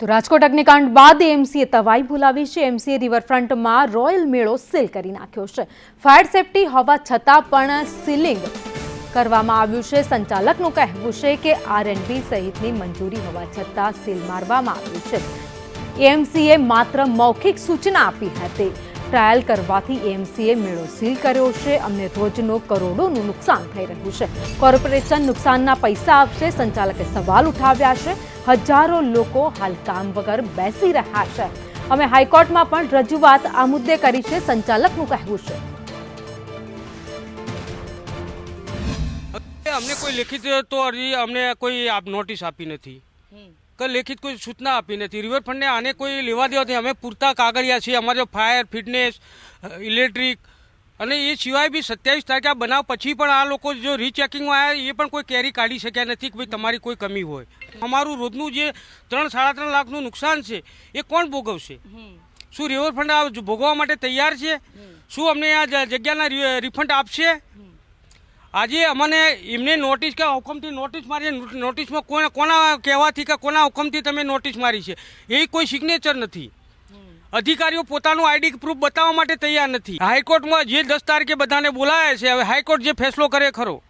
તો રાજકોટ અગ્નિકાંડ બાદ એમસીએ તવાઈ બોલાવી છે. એમસીએ રિવરફ્રન્ટમાં રોયલ મેળો સીલ કરી નાખ્યો છે. ફાયર સેફટી હોવા છતાં પણ સીલિંગ કરવામાં આવ્યું છે. સંચાલકનું કહેવું છે કે આરએનબી સહિતની મંજૂરી હોવા છતાં સીલ મારવામાં આવ્યું છે. એમસીએ માત્ર મૌખિક સૂચના આપી હતી. ટ્રાયલ કરવાથી એમસીએ મેળો સીલ કર્યો છે. અમને રોજનો કરોડોનું નુકસાન થઈ રહ્યું છે. કોર્પોરેશન નુકસાનના પૈસા આપશે. સંચાલકે સવાલ ઉઠાવ્યા છે. હજારો લોકો હાલ કામ વગર બેસી રહ્યા છે. અમે હાઈકોર્ટમાં પણ રજૂઆત આ મુદ્દે કરી છે. સંચાલકનું કહેવું છે. અમને કોઈ લેખિત તો અરજી અમને કોઈ આપ નોટિસ આપી નથી. કે લેખિત કોઈ સૂચના આપી નથી. રિવરફ્રન્ટને આને કોઈ લેવા દેવા નથી. અમે પૂરતા કાગળિયા છીએ. અમારે ફાયર ફિટનેસ ઇલેક્ટ્રિક અને એ સિવાય બી સત્યાવીસ તારીખે આ બનાવ પછી પણ આ લોકો જો રીચેકિંગમાં આવ્યા એ પણ કોઈ કેરી કાઢી શક્યા નથી કે ભાઈ તમારી કોઈ કમી હોય. અમારું રોજનું જે ત્રણ સાડા ત્રણ લાખનું નુકસાન છે એ કોણ ભોગવશે? શું રિવરફંડ આ ભોગવવા માટે તૈયાર છે? શું અમને આ જગ્યાના રિફંડ આપશે? આજે અમને એમને નોટિસ કે હુકમથી નોટિસ મારી નોટિસમાં કોના કોના કહેવાથી કે કોના હુકમથી તમે નોટિસ મારી છે? એ કોઈ સિગ્નેચર નથી. અધિકારીઓ પોતાનું આઈડી પ્રૂફ બતાવવા માટે તૈયાર નથી. હાઈકોર્ટમાં જે દસ તારીખે બધાને બોલાયા છે. હવે હાઈકોર્ટ જે ફેસલો કરે ખરો.